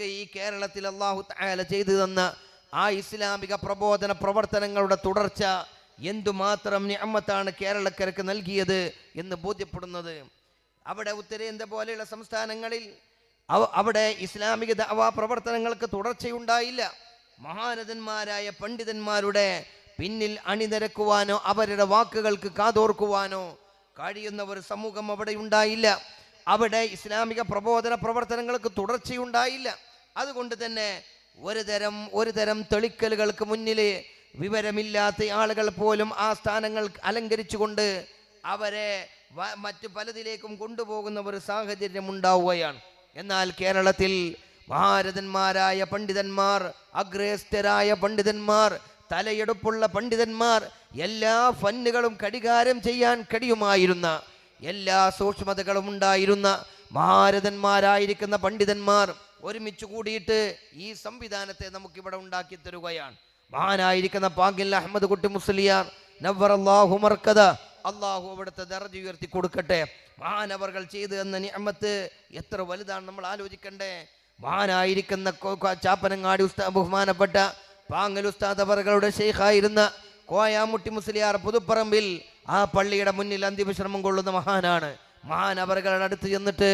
നമുക്ക് ഈ കേരളത്തിൽ അള്ളാഹു താല ചെയ്തു തന്ന ആ ഇസ്ലാമിക പ്രബോധന പ്രവർത്തനങ്ങളുടെ തുടർച്ച എന്തുമാത്രം ഞമ്മത്താണ് കേരളക്കരക്ക് നൽകിയത് എന്ന് ബോധ്യപ്പെടുന്നത്. അവിടെ ഉത്തരേന്ത്യ പോലെയുള്ള സംസ്ഥാനങ്ങളിൽ അവിടെ ഇസ്ലാമിക ദവാ പ്രവർത്തനങ്ങൾക്ക് തുടർച്ചയുണ്ടായില്ല. മഹാരഥന്മാരായ പണ്ഡിതന്മാരുടെ പിന്നിൽ അണിനിരക്കുവാനോ അവരുടെ വാക്കുകൾക്ക് കാതോർക്കുവാനോ കഴിയുന്ന ഒരു സമൂഹം അവിടെ ഉണ്ടായില്ല. അവിടെ ഇസ്ലാമിക പ്രബോധന പ്രവർത്തനങ്ങൾക്ക് തുടർച്ചയുണ്ടായില്ല. അതുകൊണ്ട് തന്നെ ഒരു തരം ഒരു തരം തെളിക്കലുകൾക്ക് മുന്നിൽ വിവരമില്ലാത്ത ആളുകൾ പോലും ആ സ്ഥാനങ്ങൾ അലങ്കരിച്ചുകൊണ്ട് അവരെ മറ്റു പലതിലേക്കും കൊണ്ടുപോകുന്ന ഒരു സാഹചര്യം ഉണ്ടാവുകയാണ്. എന്നാൽ കേരളത്തിൽ ഭാരതന്മാരായ പണ്ഡിതന്മാർ അഗ്രേസ്തരായ പണ്ഡിതന്മാർ തലയെടുപ്പുള്ള പണ്ഡിതന്മാർ എല്ലാ ഫന്നുകളും കടികാരം ചെയ്യാൻ കഴിയുമായിരുന്ന എല്ലാ സൂക്ഷ്മതകളും ഉണ്ടായിരുന്ന മഹാരഥന്മാരായിരിക്കുന്ന പണ്ഡിതന്മാർ ഒരുമിച്ച് കൂടിയിട്ട് ഈ സംവിധാനത്തെ നമുക്കിവിടെ ഉണ്ടാക്കി തരുകയാണ്. മഹാനായിരിക്കുന്ന പാങ്കിൽ അഹമ്മദ് കുട്ടി മുസ്ലിയാർ നവർ അള്ളാഹു മർക്കത അള്ളാഹു അവിടുത്തെ ദർജ ഉയർത്തി കൊടുക്കട്ടെ. മഹാനവർകൾ ചെയ്തു എന്ന നിയമത്ത് എത്ര വലുതാണ് നമ്മൾ ആലോചിക്കണ്ടേ? മഹാനായിരിക്കുന്ന ചാപ്പനങ്ങാടി ഉസ്താ ബഹുമാനപ്പെട്ട പാങ്ങൽ ഉസ്താദ് അവറുകളുടെ ഷെയ്ഖായിരുന്ന കോയാമുട്ടി മുസ്ലിയാർ പുതുപ്പറമ്പിൽ ആ പള്ളിയുടെ മുന്നിൽ അന്തിമശ്രമം കൊള്ളുന്ന മഹാനാണ്. മഹാൻ അവറുകളുടെ അടുത്ത് ചെന്നിട്ട്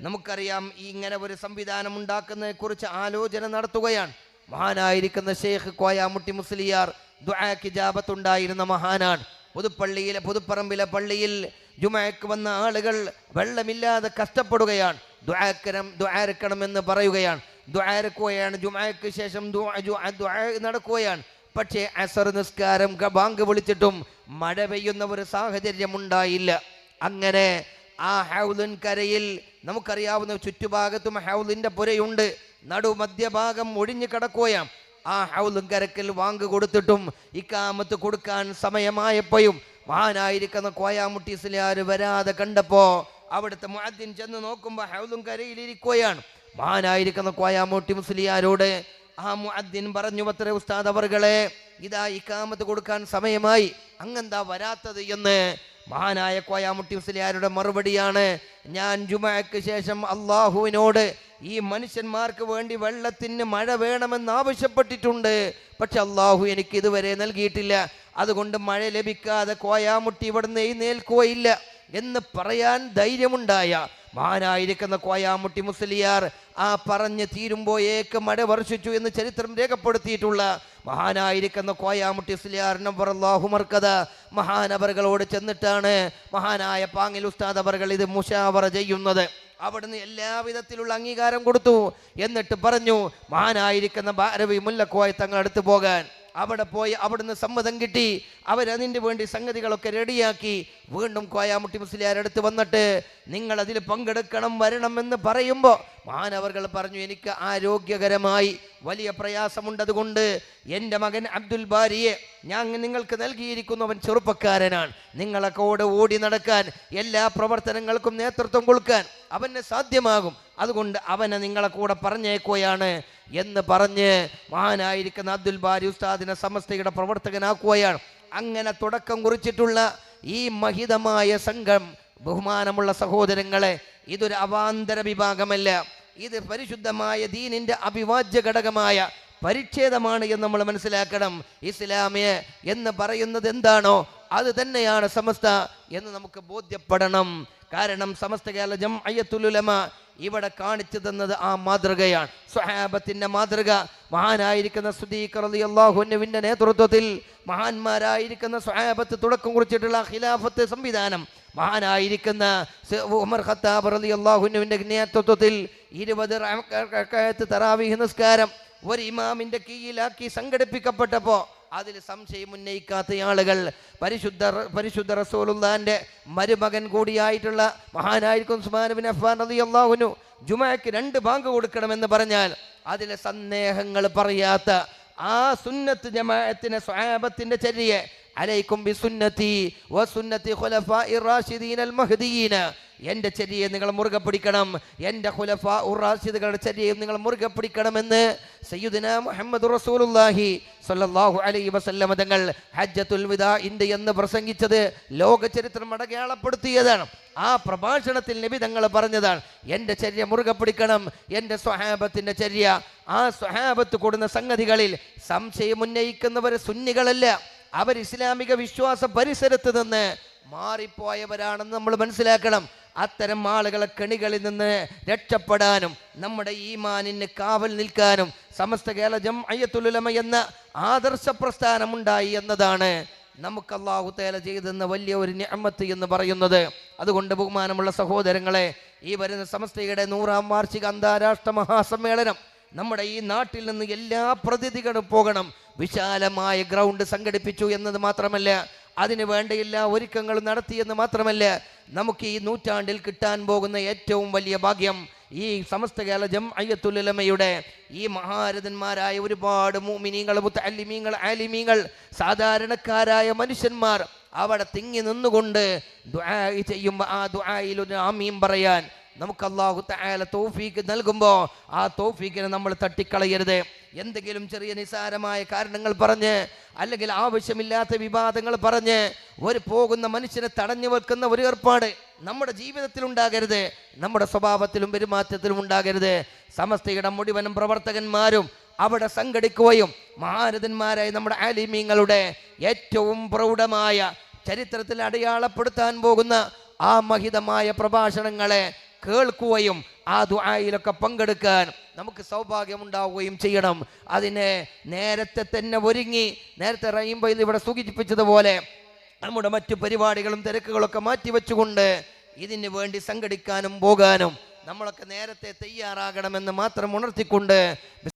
നമുക്കറിയാം ഈ ഇങ്ങനെ ഒരു സംവിധാനം ഉണ്ടാക്കുന്നതിനെ കുറിച്ച് ആലോചന നടത്തുകയാണ്. മഹാനായിരിക്കുന്ന ഷെയ്ഖ് കോയാമുട്ടി മുസ്ലിയാർ ദുആക്ക് ജാബത്തുണ്ടായിരുന്ന മഹാനാണ്. പുതുപ്പള്ളിയിലെ പുതുപ്പറമ്പിലെ പള്ളിയിൽ ജുമയ്ക്ക് വന്ന ആളുകൾ വെള്ളമില്ലാതെ കഷ്ടപ്പെടുകയാണ്. ദുആക്കരം എന്ന് പറയുകയാണ്. ദുആരക്കുകയാണ് ജുമയ്ക്ക് ശേഷം നടക്കുകയാണ്. പക്ഷേ അസർ നിസ്കാരം ബാങ്ക് വിളിച്ചിട്ടും മഴ പെയ്യുന്ന ഒരു സാഹചര്യം ഉണ്ടായില്ല. അങ്ങനെ ആ ഹൗലിൻ കരയിൽ നമുക്കറിയാവുന്ന ചുറ്റുഭാഗത്തും ഹൗലിന്റെ പുരയുണ്ട്. നടു മധ്യഭാഗം ഒഴിഞ്ഞു കിടക്കുകയാം ആ ഹൗലും കരക്കൽ വാങ്ക് കൊടുത്തിട്ടും ഇക്കാമത്ത് കൊടുക്കാൻ സമയമായപ്പോഴും മഹാനായിരിക്കുന്ന കോയാമുട്ടി ഇസ്ലാർ വരാതെ കണ്ടപ്പോ അവിടുത്തെ മുഅദ്ദിൻ ചെന്ന് നോക്കുമ്പോൾ ഹൗലും കരയിലിരിക്കുകയാണ്. മഹാനായിരിക്കുന്ന കോയാമുട്ടി മുസ്ലിയാരോട് ആ മുഅദ്ദിൻ പറഞ്ഞു അത്ര ഉസ്താദ് അവർകളെ ഇതാ ഇക്കാമത്ത് കൊടുക്കാൻ സമയമായി. അങ്ങെന്താ വരാത്തത് എന്ന് മഹാനായ കോയാമുട്ടി മുസ്ലിയാരുടെ മറുപടിയാണ് ഞാൻ ജുമാക്ക് ശേഷം അള്ളാഹുവിനോട് ഈ മനുഷ്യന്മാർക്ക് വേണ്ടി വെള്ളത്തിന് മഴ വേണമെന്ന് ആവശ്യപ്പെട്ടിട്ടുണ്ട്. പക്ഷെ അള്ളാഹു എനിക്ക് ഇതുവരെ നൽകിയിട്ടില്ല. അതുകൊണ്ട് മഴ ലഭിക്കാതെ കോയാമുട്ടി ഇവിടുന്ന് എഴുന്നേൽക്കുകയില്ല എന്ന് പറയാൻ ധൈര്യമുണ്ടായ മഹാനായിരിക്കുന്ന കോയാമുട്ടി മുസ്ലിയാർ ആ പറഞ്ഞ് തീരുമ്പോയേക്ക് മഴ വർഷിച്ചു എന്ന് ചരിത്രം രേഖപ്പെടുത്തിയിട്ടുള്ള മഹാനായിരിക്കുന്ന കോയാമുട്ടി മുസ്ലിയാർ നമ്പറല്ലാഹു മർക്കത മഹാനവറുകളോട് ചെന്നിട്ടാണ് മഹാനായ പാങ്ങിൽ ഉസ്താദ് അവർകൾ ഇത് മുഷാവറ ചെയ്യുന്നത്. അവിടുന്ന് എല്ലാവിധത്തിലുള്ള അംഗീകാരം കൊടുത്തു. എന്നിട്ട് പറഞ്ഞു മഹാനായിരിക്കുന്ന ഭാരവി മുല്ലക്കോയ തങ്ങൾ അടുത്ത് പോകാൻ. അവിടെ പോയി അവിടുന്ന് സമ്മതം കിട്ടി. അവരതിന്റെ വേണ്ടി സംഗതികളൊക്കെ റെഡിയാക്കി. വീണ്ടും കോയാമുട്ടി മുസ്ലിയാർ അടുത്ത് വന്നിട്ട് നിങ്ങൾ അതിൽ പങ്കെടുക്കണം വരണം എന്ന് പറയുമ്പോൾ മാനവർകൾ പറഞ്ഞു എനിക്ക് ആരോഗ്യകരമായി വലിയ പ്രയാസമുണ്ടതുകൊണ്ട് എന്റെ മകൻ അബ്ദുൽ ബാരിയെ ഞാൻ നിങ്ങൾക്ക് നൽകിയിരിക്കുന്നവൻ ചെറുപ്പക്കാരനാണ്. നിങ്ങളെ കൂടെ ഓടി നടക്കാൻ എല്ലാ പ്രവർത്തനങ്ങൾക്കും നേതൃത്വം കൊടുക്കാൻ അവന് സാധ്യമാകും. അതുകൊണ്ട് അവനെ നിങ്ങളെ കൂടെ പറഞ്ഞേക്കുകയാണ് എന്ന് പറഞ്ഞ് മഹാനായിരിക്കുന്ന അബ്ദുൽ ബാരി ഉസ്താദിനെ സമസ്തയുടെ പ്രവർത്തകനാക്കുകയാണ് അങ്ങനെ തുടക്കം കുറിച്ചിട്ടുള്ള ഈ മഹിതമായ സംഘം ബഹുമാനമുള്ള സഹോദരങ്ങളെ ഇതൊരു അവാന്തര വിഭാഗമല്ല. ഇത് പരിശുദ്ധമായ ദീനിന്റെ അവിഭാജ്യ ഘടകമായ പരിച്ഛേദമാണ് എന്ന് നമ്മൾ മനസ്സിലാക്കണം. ഇസ്ലാമിയ എന്ന് പറയുന്നത് എന്താണോ അത് തന്നെയാണ് സമസ്ത എന്ന് നമുക്ക് ബോധ്യപ്പെടണം. കാരണം സമസ്ത കേരള ജം അയ്യത്തുലുലമ ഇവിടെ കാണിച്ചു തന്നത് ആ മാതൃകയാണ് സ്വഹാബത്തിന്റെ മാതൃക മഹാനായിരിക്കുന്ന സുദീഖ് നേതൃത്വത്തിൽ മഹാന്മാരായിരിക്കുന്ന സ്വഹാബത്ത് തുടക്കം കുറിച്ചിട്ടുള്ള ഖിലാഫത്ത് സംവിധാനം മഹാനായിരിക്കുന്ന ഉമർ ഖത്താബ് റളിയല്ലാഹുവിന്റെ നേതൃത്വത്തിൽ ഇരുപത് തറാവീഹ് നിസ്കാരം ഒരു ഇമാമിന്റെ കീഴിലാക്കി സംഘടിപ്പിക്കപ്പെട്ടപ്പോ അതിൽ സംശയം ഉന്നയിക്കാത്ത ആളുകൾ. പരിശുദ്ധ പരിശുദ്ധ റസൂലുള്ളാന്റെ മരുമകൻ കൂടിയായിട്ടുള്ള മഹാനായിരിക്കും ഉസ്മാൻ ബിൻ അഫ്ഫാൻ അള്ളാഹുനു ജുമയ്ക്ക് രണ്ട് ബാങ്ക് കൊടുക്കണമെന്ന് പറഞ്ഞാൽ അതിലെ സന്ദേഹങ്ങൾ പറയാത്ത ആ സുന്നത്ത് ജമാഅത്തിന് സ്വഹാബത്തിന്റെ ചര്യയെ അലൈക്കും ബിസുന്നതി വസുന്നതി ഖുലഫാഇർ റാഷിദീൻ അൽ മഹ്ദിയീന എന്റെ ചെരിയെ നിങ്ങൾ മുറുകെ പിടിക്കണം. എന്റെ ഖുലഫ ഉറാസിദുകളുടെ ചെരിയെ നിങ്ങൾ മുറുകെ പിടിക്കണമെന്ന് സയ്യുദിന മുഹമ്മദ് റസൂലുല്ലാഹി സ്വല്ലല്ലാഹു അലൈഹി വസല്ലമ തങ്ങൾ ഹജ്ജത്തുൽ ഇന്ത്യ എന്ന് പ്രസംഗിച്ചത് ലോക ചരിത്രം അടയാളപ്പെടുത്തിയതാണ്. ആ പ്രഭാഷണത്തിൽ നബി തങ്ങൾ പറഞ്ഞതാണ് എന്റെ ചര്യ മുറുകെ പിടിക്കണം. എന്റെ സ്വഹാബത്തിന്റെ ചര്യ. ആ സ്വഹാബത്ത് കൂടുന്ന സംഗതികളിൽ സംശയം ഉന്നയിക്കുന്നവർ സുന്നികളല്ല. അവർ ഇസ്ലാമിക വിശ്വാസ പരിസരത്ത് നിന്ന് മാറിപ്പോയവരാണെന്ന് നമ്മൾ മനസ്സിലാക്കണം. അത്തരം ആളുകളെ കെണികളിൽ നിന്ന് രക്ഷപ്പെടാനും നമ്മുടെ ഈമാനിന് കാവൽ നിൽക്കാനും സമസ്ത കേരള ജം അയ്യത്തുലമ എന്ന ആദർശ പ്രസ്ഥാനമുണ്ടായി എന്നതാണ് നമുക്ക് അള്ളാഹു തേല ചെയ്തെന്ന വലിയ ഒരു ഞമ്മത്ത് എന്ന് പറയുന്നത്. അതുകൊണ്ട് ബഹുമാനമുള്ള സഹോദരങ്ങളെ ഈ വരുന്ന സമസ്തയുടെ നൂറാം വാർഷിക അന്താരാഷ്ട്ര മഹാസമ്മേളനം നമ്മുടെ ഈ നാട്ടിൽ നിന്ന് എല്ലാ പ്രതിനിധികളും പോകണം. വിശാലമായ ഗ്രൗണ്ട് സംഘടിപ്പിച്ചു എന്നത് മാത്രമല്ല അതിനു വേണ്ട എല്ലാ ഒരുക്കങ്ങളും നടത്തിയെന്ന് മാത്രമല്ല നമുക്ക് ഈ നൂറ്റാണ്ടിൽ കിട്ടാൻ പോകുന്ന ഏറ്റവും വലിയ ഭാഗ്യം ഈ സമസ്ത കേരള ജം അയ്യത്തുലമയുടെ ഈ മഹാരഥന്മാരായ ഒരുപാട് മൂമിനീങ്ങൾ മുത്തല്ലിമീങ്ങൾ ആലിമീങ്ങൾ സാധാരണക്കാരായ മനുഷ്യന്മാർ അവിടെ തിങ്ങി നിന്നുകൊണ്ട് ദുആ ചെയ്യുമ്പോൾ ആ ദുആയിൽ ഒരു ആമീം പറയാൻ നമുക്ക് അള്ളാഹു തആല തോഫീക്ക് നൽകുമ്പോൾ ആ തോഫീക്കിനെ നമ്മൾ തട്ടിക്കളയരുത്. എന്തെങ്കിലും ചെറിയ നിസാരമായ കാരണങ്ങൾ പറഞ്ഞ് അല്ലെങ്കിൽ ആവശ്യമില്ലാത്ത വിവാദങ്ങൾ പറഞ്ഞ് ഒരു പോകുന്ന മനുഷ്യനെ തടഞ്ഞു വെക്കുന്ന ഒരു ഏർപ്പാട് നമ്മുടെ ജീവിതത്തിൽ ഉണ്ടാകരുത്. നമ്മുടെ സ്വഭാവത്തിലും പെരുമാറ്റത്തിലും ഉണ്ടാകരുത്. സമസ്തയുടെ മുഴുവനും പ്രവർത്തകന്മാരും അവിടെ സംഘടിക്കുകയും മഹാരഥന്മാരായ നമ്മുടെ ആലിമീങ്ങളുടെ ഏറ്റവും പ്രൗഢമായ ചരിത്രത്തിൽ അടയാളപ്പെടുത്താൻ പോകുന്ന ആ മഹിതമായ പ്രഭാഷണങ്ങളെ കേൾക്കുകയും ആ ദുആയിലൊക്കെ പങ്കെടുക്കാൻ നമുക്ക് സൗഭാഗ്യമുണ്ടാവുകയും ചെയ്യണം. അതിനെ നേരത്തെ തന്നെ ഒരുങ്ങി നേരത്തെ റഹീംബൈൽ ഇവിടെ സൂചിപ്പിച്ചതുപോലെ നമ്മുടെ മറ്റു പരിപാടികളും തിരക്കുകളൊക്കെ മാറ്റിവെച്ചുകൊണ്ട് ഇതിന് വേണ്ടി സംഘടിക്കാനും പോകാനും നമ്മളൊക്കെ നേരത്തെ തയ്യാറാകണമെന്ന് മാത്രം ഉണർത്തിക്കൊണ്ട്